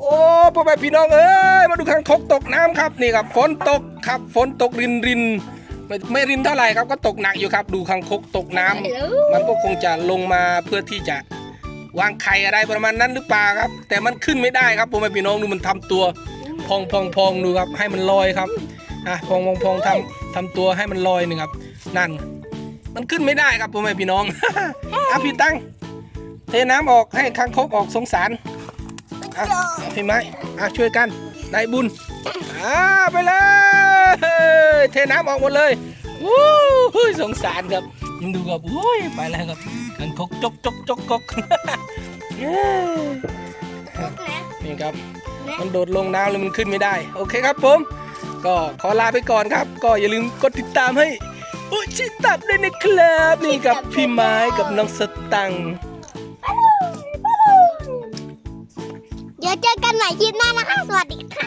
โอ้พ่อแม่พี่น้องเอ้ยมาดูคางคกตกน้ำครับนี่ครับฝนตกครับฝนตกรินรินไม่ไม่รินเท่าไหร่ครับก็ตกหนักอยู่ครับ ดูคางคกตกน้ำมันก็คงจะลงมาเพื่อที่จะวางไข่อะไรประมาณนั้นหรือเปล่าครับ แต่มันขึ้นไม่ได้ครับพ่อแม่พี่น้องดูมันทำตัว พองพองพองดูครับ ให้มันลอยครับอะพองพองพองทำทำตัวให้มันลอยหนึ่งครับ นั่น มันขึ้นไม่ได้ครับพ่อแม่พี่น้องอะพี่ตั้งเทน้ำออกให้คางคกออกสงสาร อะเอาพี่ไม้อะช่วยกันได้บุญอ่าไปเลย เทน้ำออกหมดเลยวู้หู้ยสงสารครับยังดูครับอุ้ยไปแล้วครับกันคกจกจกจกกกเย้นี่ครับ มันโดดลงน้ำแล้วมันขึ้นไม่ได้ โอเคครับผม ก็ขอลาไปก่อนครับ ก็อย่าลืมกดติดตามให้อุชิตับด้วยนะครับ นี่กับพี่ไม้กับน้องสตังค์ ใหม่คลิปหน้านะคะ สวัสดีค่ะ